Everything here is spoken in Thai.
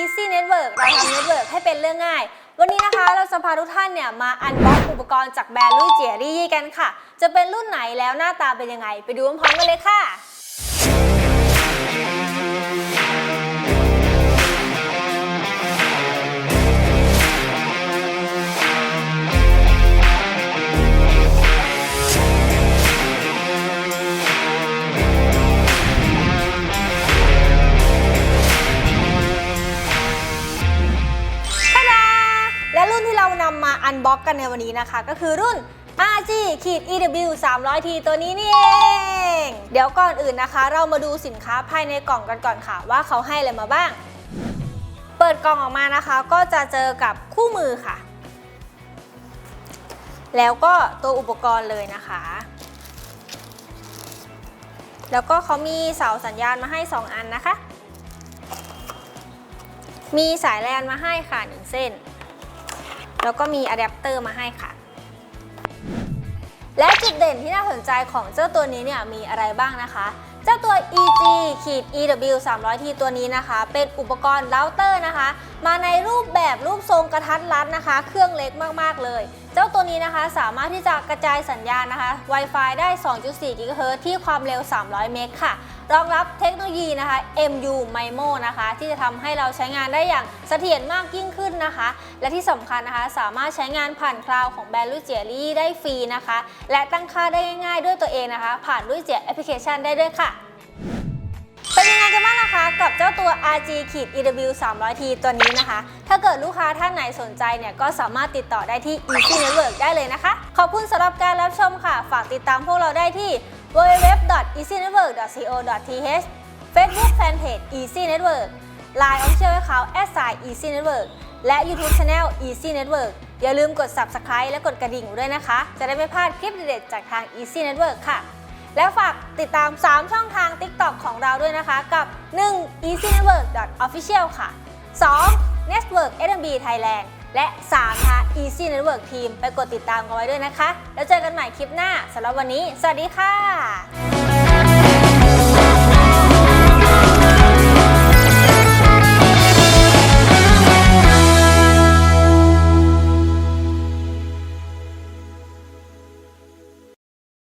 Easy Network เราทำ Network ให้เป็นเรื่องง่าย วันนี้นะคะเราจะพาทุกท่านเนี่ยมาอันบ็อกอุปกรณ์จากแบรนด์ลุยเจียรี่กันค่ะ จะเป็นรุ่นไหนแล้วหน้าตาเป็นยังไง ไปดูพร้อมๆกันเลยค่ะำมาอันบ็อกกันในวันนี้นะคะ ก็คือรุ่น RG ขีด EW 300T ตัวนี้นี่เอง เดี๋ยวก่อนอื่นนะคะ เรามาดูสินค้าภายในกล่องกันก่อนค่ะ ว่าเขาให้อะไรมาบ้าง เปิดกล่องออกมานะคะ ก็จะเจอกับคู่มือค่ะ แล้วก็ตัวอุปกรณ์เลยนะคะ แล้วก็เขามีเสาสัญญาณมาให้ 2 อันนะคะ มีสายแลนมาให้ค่ะหนึ่งเส้น แล้วก็มีอะแดปเตอร์มาให้ค่ะ และจุดเด่นที่น่าสนใจของเจ้าตัวนี้เนี่ยมีอะไรบ้างนะคะ เจ้าตัว EG ขีด EW 300T ตัวนี้นะคะ เป็นอุปกรณ์เราเตอร์นะคะ มาในรูปแบบรูปทรงกระทัดรัดนะคะ เครื่องเล็กมากๆเลย จ้าตัวนี้นะคะสามารถที่จะกระจายสัญญาณนะคะ Wi-Fi ได้ 2.4 GHz ที่ความเร็ว 300 เมกค่ะ รองรับเทคโนโลยีนะคะ MU MIMO นะคะ ที่จะทำให้เราใช้งานได้อย่างเสถียรมากยิ่งขึ้นนะคะ และที่สำคัญนะคะ สามารถใช้งานผ่านคลาวของแบรนด์ลุยเจียรี่ได้ฟรีนะคะ และตั้งค่าได้ง่ายๆด้วยตัวเองนะคะ ผ่านลุยเจียแอปพลิเคชันได้ด้วยค่ะ เป็นยังไงกันบ้างนะคะ กับเจ้าตัว RG ขีด EW 300T ตัวนี้นะคะ ถ้าเกิดลูกค้าท่านไหนสนใจเนี่ย ก็สามารถติดต่อได้ที่ Easy Network ได้เลยนะคะ ขอบคุณสำหรับการรับชมค่ะ ฝากติดตามพวกเราได้ที่ www.easynetwork.co.th Facebook Fanpage Easy Network Line Official Account @easy network และ YouTube Channel Easy Network อย่าลืมกด Subscribe และกดกระดิ่งด้วยนะคะ จะได้ไม่พลาดคลิปเด็ดๆจากทาง Easy Network ค่ะ แล้วฝากติดตาม 3 ช่องทาง TikTok ของเราด้วยนะคะ กับ 1. easynetwork official ค่ะ 2. network SMB Thailand และ 3. นะคะ easy network team ไปกดติดตามกันไว้ด้วยนะคะ แล้วเจอกันใหม่คลิปหน้าสำหรับวันนี้ สวัสดีค่ะ